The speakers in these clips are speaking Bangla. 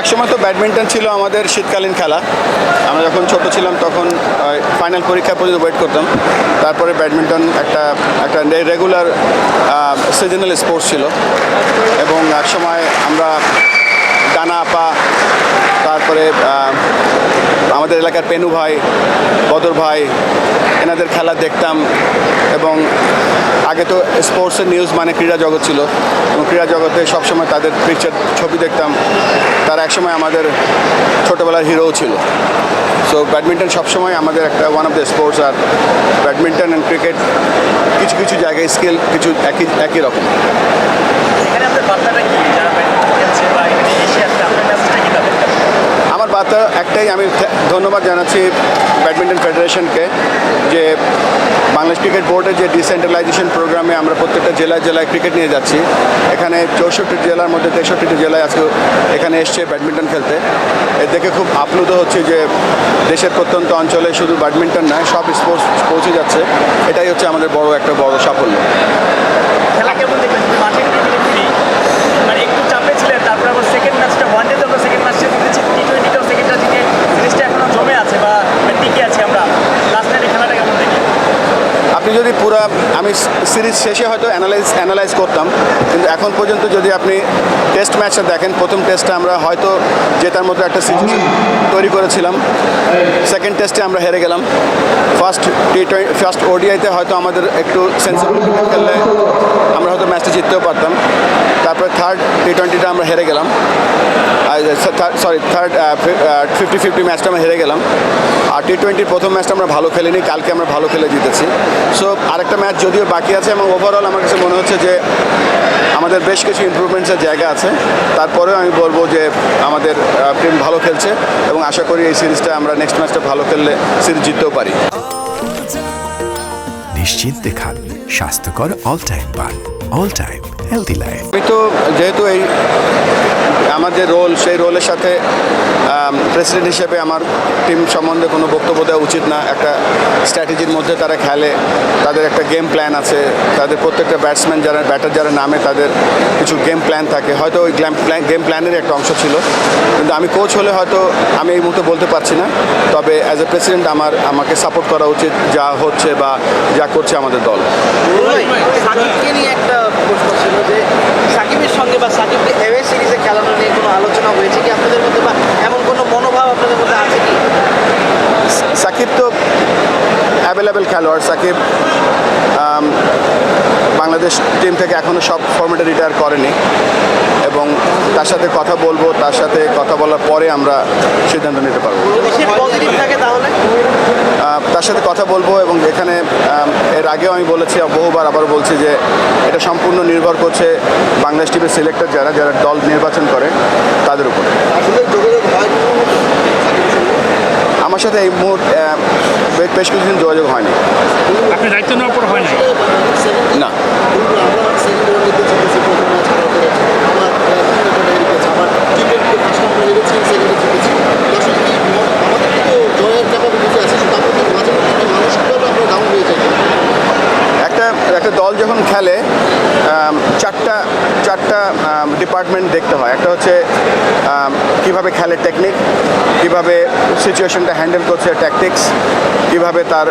একসময় তো ব্যাডমিন্টন ছিল আমাদের শীতকালীন খেলা। আমরা যখন ছোট ছিলাম তখন ফাইনাল পরীক্ষা পর্যন্ত ওয়েট করতাম। তারপরে ব্যাডমিন্টন একটা একটা রেগুলার সিজনাল স্পোর্টস ছিল। এবং একসময় আমরা ডানা আপা তারপরে আমাদের এলাকার পেনু ভাই, বদর ভাই, এনাদের খেলা দেখতাম এবং আগে তো স্পোর্টসের নিউজ মানে ক্রীড়া জগৎ ছিল। এবং ক্রীড়া জগতে সবসময় তাদের পিকচার ছবি দেখতাম। তারা একসময় আমাদের ছোটোবেলার হিরোও ছিল। সো ব্যাডমিন্টন সবসময় আমাদের একটা ওয়ান অফ দ্য স্পোর্টস আর ব্যাডমিন্টন অ্যান্ড ক্রিকেট কিছু কিছু জায়গায় স্কিল কিছু একই একই রকম এখানে এসে আসলে আপনার মেসেজটা কি তাদের কাছে? বার্তা একটাই আমি ধন্যবাদ জানাচ্ছি ব্যাডমিন্টন ফেডারেশনকে যে বাংলাদেশ ক্রিকেট বোর্ডের যে ডিসেন্ট্রালাইজেশন প্রোগ্রামে আমরা প্রত্যেকটা জেলায় জেলায় ক্রিকেট নিয়ে যাচ্ছি। এখানে চৌষট্টি জেলার মধ্যে তেষট্টিটি জেলায় আজকে এখানে এসছে ব্যাডমিন্টন খেলতে। এর দেখে খুব আপ্লুত হচ্ছে যে দেশের প্রত্যন্ত অঞ্চলে শুধু ব্যাডমিন্টন নয়, সব স্পোর্টস পৌঁছে যাচ্ছে। এটাই হচ্ছে আমাদের বড় একটা বড় সাফল্য। খেলা কেমন মাঠে টিভিতে ফিরি মানে একটু চাপে ছিলেন তারপর আবার সেকেন্ড ম্যাচটা ওয়ান ডে তো আমরা সেকেন্ড ম্যাচটা জিতেছি টি টোয়েন্টিতেও সেকেন্ডটা জিতে সিরিজটা এখনও জমে আছে বা টিকে আছি আমরা লাস্ট নাইটে খেলাটা কেমন দেখি আপনি যদি পুরা আমি সিরিজ শেষে হয়তো অ্যানালাইজ অ্যানালাইজ করতাম। কিন্তু এখন পর্যন্ত যদি আপনি টেস্ট ম্যাচটা দেখেন প্রথম টেস্টে আমরা হয়তো জেতার মতো একটা সিরিজ তৈরি করেছিলাম। সেকেন্ড টেস্টে আমরা হেরে গেলাম। ফার্স্ট টি টোয়েন্টি ফার্স্ট ওডিআইতে হয়তো আমাদের একটু সেন্সিবিলিটি খেললে আমরা হয়তো ম্যাচটা জিততেও পারতাম। তারপরে থার্ড টি টোয়েন্টিটা আমরা হেরে গেলাম। সরি থার্ড ফিফটি ফিফটি ম্যাচটা আমরা হেরে গেলাম। আর টি টোয়েন্টির প্রথম ম্যাচটা আমরা ভালো খেলিনি, কালকে আমরা ভালো খেলে জিতেছি। সো আরেকটা ম্যাচ যদিও বাকি আছে এবং ওভারঅল আমার কাছে মনে হচ্ছে যে আমাদের বেশ কিছু ইমপ্রুভমেন্টসের জায়গা আছে। তারপরেও আমি বলব যে আমাদের টিম ভালো খেলছে এবং আশা করি এই সিরিজটা আমরা নেক্সট ম্যাচটা ভালো খেললে সিরিজ জিততেও পারি। নিশ্চিন্তে খান, স্বাস্থ্যকর অল টাইম পান অল টাইম হেলদি লাইফ আমি তো যেহেতু এই আমার যে রোল সেই রোলের সাথে প্রেসিডেন্ট হিসেবে আমার টিম সম্বন্ধে কোনো বক্তব্য দেওয়া উচিত না। একটা স্ট্র্যাটেজির মধ্যে তারা খেলে, তাদের একটা গেম প্ল্যান আছে, তাদের প্রত্যেকটা ব্যাটসম্যান যারা ব্যাটার যারা নামে, তাদের কিছু গেম প্ল্যান থাকে। হয়তো ওই গেম প্ল্যান গেম প্ল্যানের একটা অংশ ছিল। কিন্তু আমি কোচ হলে হয়তো আমি এই মুহূর্তে বলতে পারছি না। তবে অ্যাজ এ প্রেসিডেন্ট আমার, আমাকে সাপোর্ট করা উচিত যা হচ্ছে বা যা করছে আমাদের দল। সাকিবকে নিয়ে একটা প্রশ্ন ছিল যে, সাকিবের সঙ্গে বা সাকিবকে সিরিজে খেলানো নিয়ে কোনো আলোচনা হয়েছে কি আপনাদের মধ্যে বা এমন কোনো মনোভাব আপনাদের মধ্যে আছে কি? সাকিব তো অ্যাভেলেবেল খেলোয়াড়। সাকিব বাংলাদেশ টিম থেকে এখনও সব ফর্মেটে রিটায়ার করেনি। তার সাথে কথা বলব তার সাথে কথা বলার পরে আমরা সিদ্ধান্ত নিতে পারব। তার সাথে কথা বলব এবং এখানে এর আগেও আমি বলেছি বহুবার আবার বলছি যে এটা সম্পূর্ণ নির্ভর করছে বাংলাদেশ টিমের সিলেক্টর যারা যারা দল নির্বাচন করে তাদের উপর। আমার সাথে এই মুহূর্তে বেশ- বেশ কিছুদিন যোগাযোগ হয়নি। আপনি দায়িত্ব নেওয়ার পর হয় না। একটা দল যখন খেলে চারটা চারটা ডিপার্টমেন্ট দেখতে হয়। একটা হচ্ছে কীভাবে খেলে টেকনিক কীভাবে সিচুয়েশনটা হ্যান্ডেল করছে ট্যাকটিক্স কীভাবে তার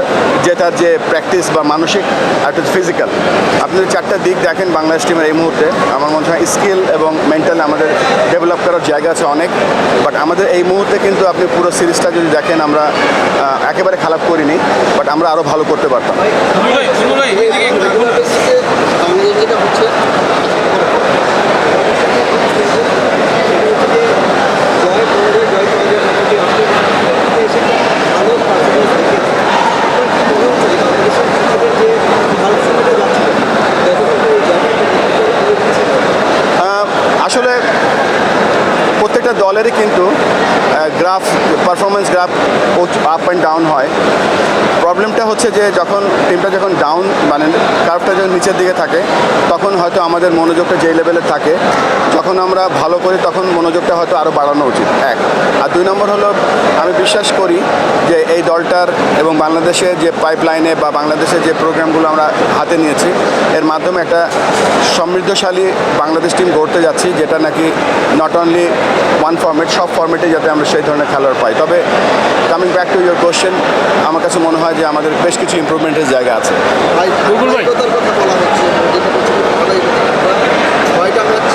জেতার যে প্র্যাকটিস বা মানসিক, আর ফিজিক্যাল আপনি চারটা দিক দেখেন বাংলাদেশ টিমের এই মুহূর্তে, আমার মনে হয় স্কিল এবং মেন্টাল আমাদের ডেভেলপ করার জায়গা আছে অনেক। বাট আমাদের এই মুহূর্তে কিন্তু আপনি পুরো সিরিজটা যদি দেখেন, আমরা একেবারে খারাপ করিনি বাট আমরা আরও ভালো করতে পারতাম যেটা হচ্ছে আহ, আসলে প্রত্যেকটা দলেরই কিন্তু graph performance graph up and down হয়। প্রবলেমটা হচ্ছে যে যখন টিমটা যখন ডাউন মানে কার্ভটা যখন নিচের দিকে থাকে, তখন হয়তো আমাদের মনোযোগটা যেই লেভেলে থাকে, যখন আমরা ভালো করি তখন মনোযোগটা হয়তো আরও বাড়ানো উচিত। এক। আর দুই নম্বর হলো, আমি বিশ্বাস করি যে এই দলটার এবং বাংলাদেশের যে পাইপলাইনে বা বাংলাদেশের যে প্রোগ্রামগুলো আমরা হাতে নিয়েছি এর মাধ্যমে একটা সমৃদ্ধশালী বাংলাদেশ টিম গড়তে যাচ্ছি যেটা নাকি নট অনলি ওয়ান ফর্মেট সব ফর্মেটে যাতে আমরা সেই ধরনের খেলোয়াড় পাই তবে coming back to your question আমার কাছে মনে হয় যে আমাদের বেশ কিছু ইমপ্রুভমেন্টের জায়গা আছে ভাই গুগল ভাই। ধারাবাহিকতার কথা বলা হচ্ছে যেটা হচ্ছে যে ধারাবাহিকতা। আমরা ছয়টা ম্যাচ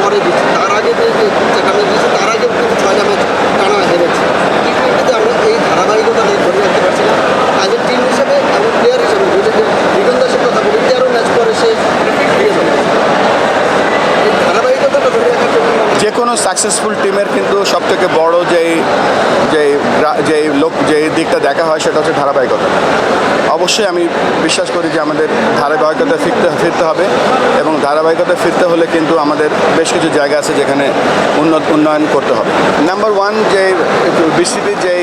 পরে দিচ্ছি তার আগে যে যে চারটা ম্যাচ দিচ্ছি তার আগে কিন্তু ছয়টা ম্যাচ টানা হেরেছি টি টোয়েন্টিতে আমরা এই ধারাবাহিকতা নিয়ে ধরে রাখতে পারছি না আজ টিম হিসেবে এবং প্লেয়ার হিসেবে যদি লিটন দাসের কথা বলি তেরো ম্যাচ পরে সে ফিরে যাবে এই ধারাবাহিকতাটা ধরে রাখার জন্য যে কোনো সাকসেসফুল টিমের কিন্তু সব থেকে বড় যেই যেই যেই লোক, যেই দিকটা দেখা হয় সেটা হচ্ছে ধারাবাহিকতা। অবশ্যই আমি বিশ্বাস করি যে আমাদের ধারাবাহিকতা ফিরতে ফিরতে হবে এবং ধারাবাহিকতা ফিরতে হলে কিন্তু আমাদের বেশ কিছু জায়গা আছে যেখানে উন্নত, উন্নয়ন করতে হবে। নাম্বার ওয়ান যে বিসিবির যে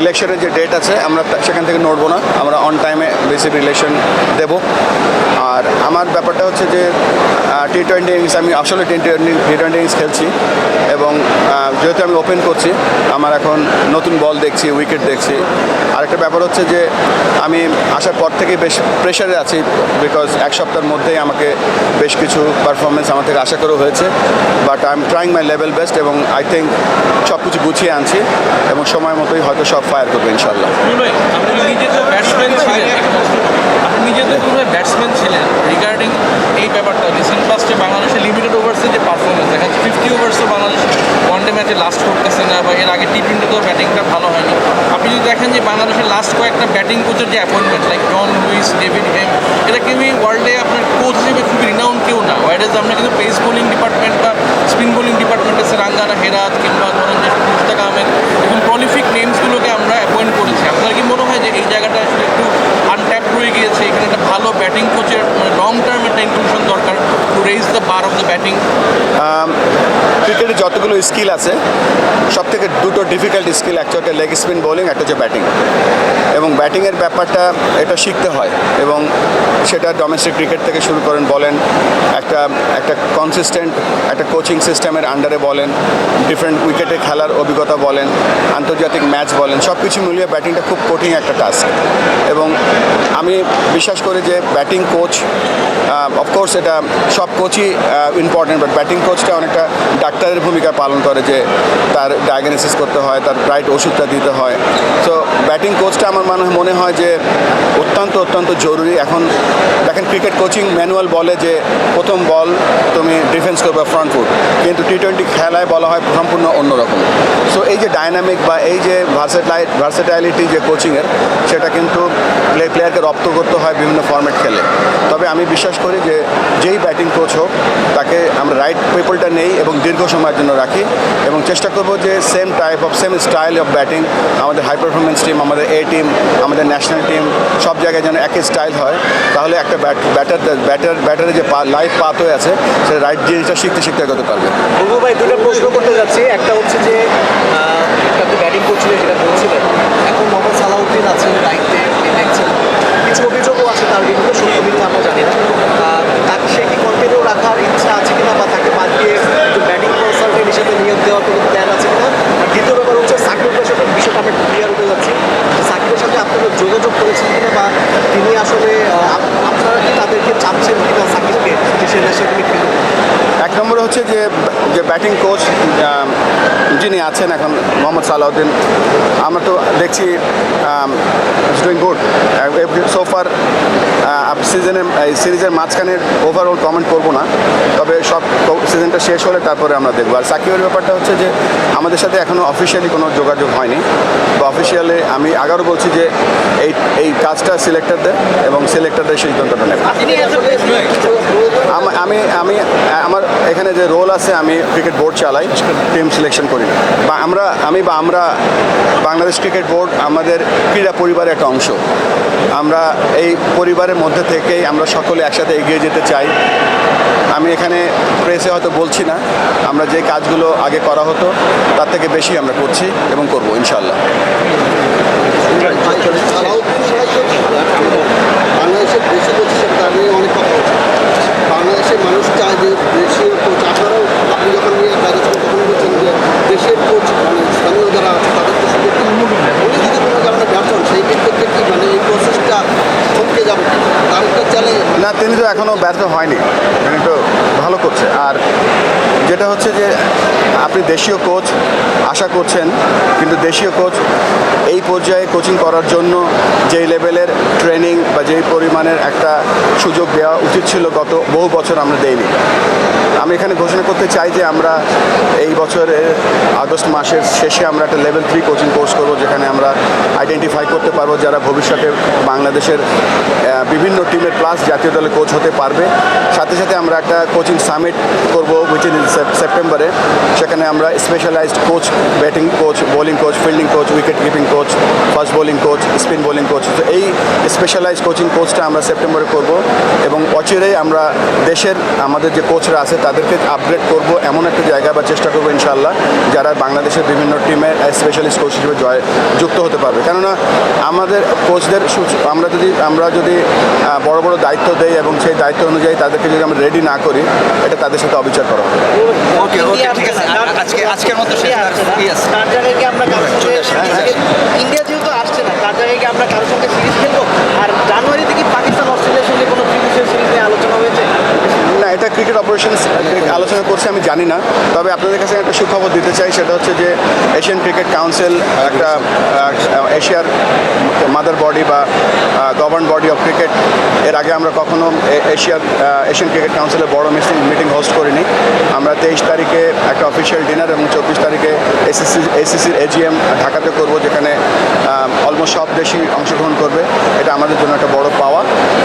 ইলেকশনের যে ডেট আছে, আমরা সেখান থেকে নড়বো না। আমরা অন টাইমে বিসিবি ইলেকশন দেব। আর আমার ব্যাপারটা হচ্ছে যে টি টোয়েন্টি ইনিংস আমি আসলে T twenty T twenty innings খেলছি এবং যেহেতু আমি ওপেন করছি, আমার এখন নতুন বল দেখছি উইকেট দেখছি। আরেকটা ব্যাপার হচ্ছে যে, আমি আসার পর থেকে বেশ প্রেশারে আছি বিকজ এক সপ্তাহের মধ্যেই আমাকে বেশ কিছু পারফরমেন্স আমার থেকে আশা করা হয়েছে। But I am trying my level best এবং আই থিঙ্ক সব কিছু গুছিয়ে আনছি এবং সময় মতোই হয়তো সব ফায়ার করবে ইনশাল্লাহ ভাই আপনি নিজে তো ব্যাটসম্যান ছিলেন রিগার্ডিং এই ব্যাপারটা রিসেন্ট পাস্টে বাংলাদেশের লিমিটেড ওভার্সের যে পারফরমেন্স দেখা যাচ্ছে ফিফটি ওভার্সও বাংলাদেশ ওয়ানডে ম্যাচে লাস্ট করতেছে না, বা এর আগে টি টোয়েন্টিতেও ব্যাটিংটা ভালো হয়নি। আপনি যদি দেখেন যে বাংলাদেশের লাস্ট কয়েকটা ব্যাটিং কোচের যে appointment like John Lewis David Hemp এটা কেউই ওয়ার্ল্ডে আপনার কোচ হিসেবে খুবই রিনাউন্ড কেউ না। ওয়াইডেজ আমরা কিন্তু পেস বোলিং ডিপার্টমেন্ট বা স্পিন বোলিং ডিপার্টমেন্টে রাঙ্গানা, হেরাত, কিংবা ধরেন যে মুস্তাক আহমেদ, এবং প্রলিফিক নেমসগুলোকে আমরা অ্যাপয়েন্ট করেছি। আপনার কি মনে হয় যে এই জায়গাটা আসলে একটু গিয়েছে এখানে একটা ভালো ব্যাটিং কোচের লং টার্ম একটা ইনক্লুশন দরকার to raise the bar of the batting ক্রিকেটে যতগুলো স্কিল আছে সব থেকে দুটো ডিফিকাল্ট স্কিল একটা হচ্ছে লেগ স্পিন বোলিং একটা হচ্ছে ব্যাটিং এবং ব্যাটিংয়ের ব্যাপারটা এটা শিখতে হয় এবং সেটা ডোমেস্টিক ক্রিকেট থেকে শুরু করেন, বলেন, একটা একটা কনসিস্টেন্ট একটা কোচিং সিস্টেমের আন্ডারে বলেন ডিফারেন্ট উইকেটে খেলার অভিজ্ঞতা বলেন, আন্তর্জাতিক ম্যাচ বলেন সব কিছু মিলিয়ে ব্যাটিংটা খুব কঠিন একটা টাস্ক এবং আমি বিশ্বাস করি যে ব্যাটিং কোচ অফকোর্স এটা সব কোচই ইম্পর্টেন্ট বাট ব্যাটিং কোচটা অনেকটা ডাক্তারের ভূমিকা পালন করে যে তার ডায়াগনোসিস করতে হয়, তার রাইট ওষুধটা দিতে হয়। সো ব্যাটিং কোচটা আমার মনে মনে হয় যে অত্যন্ত অত্যন্ত জরুরি। এখন দেখেন ক্রিকেট কোচিং ম্যানুয়াল বলে যে প্রথম বল তুমি ডিফেন্স করবে ফ্রন্ট ফুট কিন্তু টি টোয়েন্টি খেলায় বলা হয় সম্পূর্ণ অন্যরকম। যে ডাইনামিক বা এই যে ভার্সেটাই ভার্সেটাইলিটি যে কোচিংয়ের সেটা কিন্তু প্লে প্লেয়ারকে রপ্ত করতে হয় বিভিন্ন ফর্মেট খেলে। তবে আমি বিশ্বাস করি যে যেই ব্যাটিং কোচ হোক, তাকে আমরা রাইট পিপলটা নেই এবং দীর্ঘ সময়ের জন্য রাখি এবং চেষ্টা করব যে same type of same style of batting আমাদের হাই পারফরমেন্স টিম আমাদের এ টিম আমাদের ন্যাশনাল টিম সব জায়গায় যেন একই স্টাইল হয়। তাহলে একটা ব্যাট ব্যাটার ব্যাটার ব্যাটারে যে লাইফ পাত হয়ে আছে, সে রাইট জিনিসটা শিখতে শিখতে এগোতে পারবে। ভাই, দুটো প্রশ্ন করতে যাচ্ছি। একটা হচ্ছে যে আপনি ব্যাটিং করছিলেন যেটা বলছিলেন, এখন মোহাম্মদ সালাউদ্দিন আছেন দায়িত্বে আপনি দেখছেন। কিছু অভিযোগও আছে তার বিরুদ্ধে সত্য মিথ্যা আমরা জানি না। তাকে সে কি কন্টিনিউ রাখার ইচ্ছা আছে কিনা বা তাকে বাদ দিয়ে ব্যাটিং কনসালটেন্ট হিসেবে নিয়োগ দেওয়ার কোনো প্ল্যান আছে কিনা? আর দ্বিতীয় ব্যাপার হচ্ছে সাকিবের সাথে বিষয়টা আমরা ক্লিয়ার হতে যাচ্ছি। সাকিবের সাথে আপনারা যোগাযোগ করেছেন কিনা বা তিনি আসলে আপনারা কি তাদেরকে চাচ্ছেন কিনা সাকিবকে যে সে ন্যাশনাল এক নম্বর হচ্ছে যে যে ব্যাটিং কোচ যিনি আছেন এখন মোহাম্মদ সালাউদ্দিন আমরা তো দেখছি ডুইং গুড সোফার সিজনে এই সিরিজের মাঝখানে ওভারঅল কমেন্ট করব না তবে সব সিজনটা শেষ হলে তারপরে আমরা দেখব। আর সাকিবের ব্যাপারটা হচ্ছে যে আমাদের সাথে এখনও অফিসিয়ালি কোনো যোগাযোগ হয়নি। বা অফিসিয়ালি আমি আগারও বলছি যে এই এই কাজটা সিলেক্টরদের এবং সিলেক্টরদের সিদ্ধান্তটা নেবে। আমি আমি আমার এখানে যে রোল আছে, আমি ক্রিকেট বোর্ড চালাই টিম সিলেকশন করি। বা আমরা, আমি বা আমরা, বাংলাদেশ ক্রিকেট বোর্ড আমাদের ক্রীড়া পরিবারের একটা অংশ। আমরা এই পরিবারের মধ্যে থেকেই আমরা সকলে একসাথে এগিয়ে যেতে চাই। আমি এখানে প্রেসে হয়তো বলছি না, আমরা যে কাজগুলো আগে করা হতো, তার থেকে বেশি আমরা করছি এবং করব ইনশাল্লাহ সালাউদ্দিন সাহায্য বাংলাদেশের দেশি কোচ হিসেবে তার নিয়ে অনেক কথা হচ্ছে। বাংলাদেশের মানুষ চায় যে দেশীয় কোচ আপনারাও আপনি যখন নিয়ে কাজে ছিলেন তখন বলছেন যে দেশের কোচ মানে স্থানীয় যারা আছে তাদেরকে সুযোগ দিন। উনি যদি কোনো কারণে ব্যর্থ হন সেই ক্ষেত্রে কি মানে এই প্রসেসটা থমকে যাবে কি? তার একটা চ্যালেঞ্জ না তিনি তো এখনও ব্যর্থ হয়নি তিনি তো ভালো করছে আর যেটা হচ্ছে যে আপনি দেশীয় কোচ আশা করছেন, কিন্তু দেশীয় কোচ এই পর্যায়ে কোচিং করার জন্য যেই লেভেলের ট্রেনিং বা যেই পরিমাণের একটা সুযোগ দেওয়া উচিত ছিল গত বহু বছর আমরা দেইনি। আমি এখানে ঘোষণা করতে চাই যে আমরা এই বছরের আগস্ট মাসের শেষে আমরা একটা লেভেল থ্রি কোচিং কোর্স করব, যেখানে আমরা আইডেন্টিফাই করতে পারব যারা ভবিষ্যতে বাংলাদেশের বিভিন্ন টিমের প্লাস জাতীয় দলে কোচ হতে পারবে। সাথে সাথে আমরা একটা কোচিং সামিট করব উইচ ইন সেপ্টেম্বরে সেখানে আমরা specialised coach batting coach bowling coach fielding coach wicket keeping coach fast bowling coach spin bowling coach তো এই স্পেশালাইজড কোচিং কোচটা আমরা সেপ্টেম্বরে করব এবং অচিরেই আমরা দেশের আমাদের যে কোচরা আছে, তাদেরকে আপগ্রেড করব এমন একটা জায়গা বা চেষ্টা করব ইনশাল্লাহ যারা বাংলাদেশের বিভিন্ন টিমের স্পেশালিস্ট কোচ হিসেবে জয়, যুক্ত হতে পারবে। কেননা আমাদের কোচদের আমরা যদি আমরা যদি বড় বড় দায়িত্ব দেই এবং সেই দায়িত্ব অনুযায়ী তাদেরকে যদি আমরা রেডি না করি, এটা তাদের সাথে অবিচার করা হবে। ওকে ওকে ঠিক আছে। আজকে আজকের মতো শেষ। তার জায়গায় কি আমরা ইন্ডিয়া যেহেতু আসছে না তার জায়গায় কি আমরা কারোর সঙ্গে সিরিজ খেলব আর জানুয়ারিতে কি পাকিস্তান অস্ট্রেলিয়ার সঙ্গে কোনো ত্রিদেশীয় সিরিজ নিয়ে আলোচনা হয়েছে না এটা ক্রিকেট অপারেশনস আলোচনা করছে আমি জানি না, তবে আপনাদের কাছে একটা সুখবর দিতে চাই, সেটা হচ্ছে যে এশিয়ান ক্রিকেট কাউন্সিল একটা এশিয়ার মাদার বডি বা গভর্ন বডি অফ ক্রিকেট এর আগে আমরা কখনো এশিয়ার এশিয়ান ক্রিকেট কাউন্সিলের বড় মিটিং মিটিং হোস্ট করিনি। আমরা তেইশ তারিখে একটা অফিসিয়াল ডিনার এবং চব্বিশ তারিখে এসিসি এসিসির এজিএম ঢাকাতে করব, যেখানে অলমোস্ট সব দেশই অংশগ্রহণ করবে। এটা আমাদের জন্য একটা বড় পাওয়া।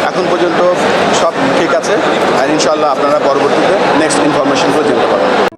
এখন পর্যন্ত সব ঠিক আছে, আর ইনশাল্লাহ আপনারা পরবর্তীতে নেক্সট ইনফরমেশন ইনফরমেশনগুলো জানতে পারবেন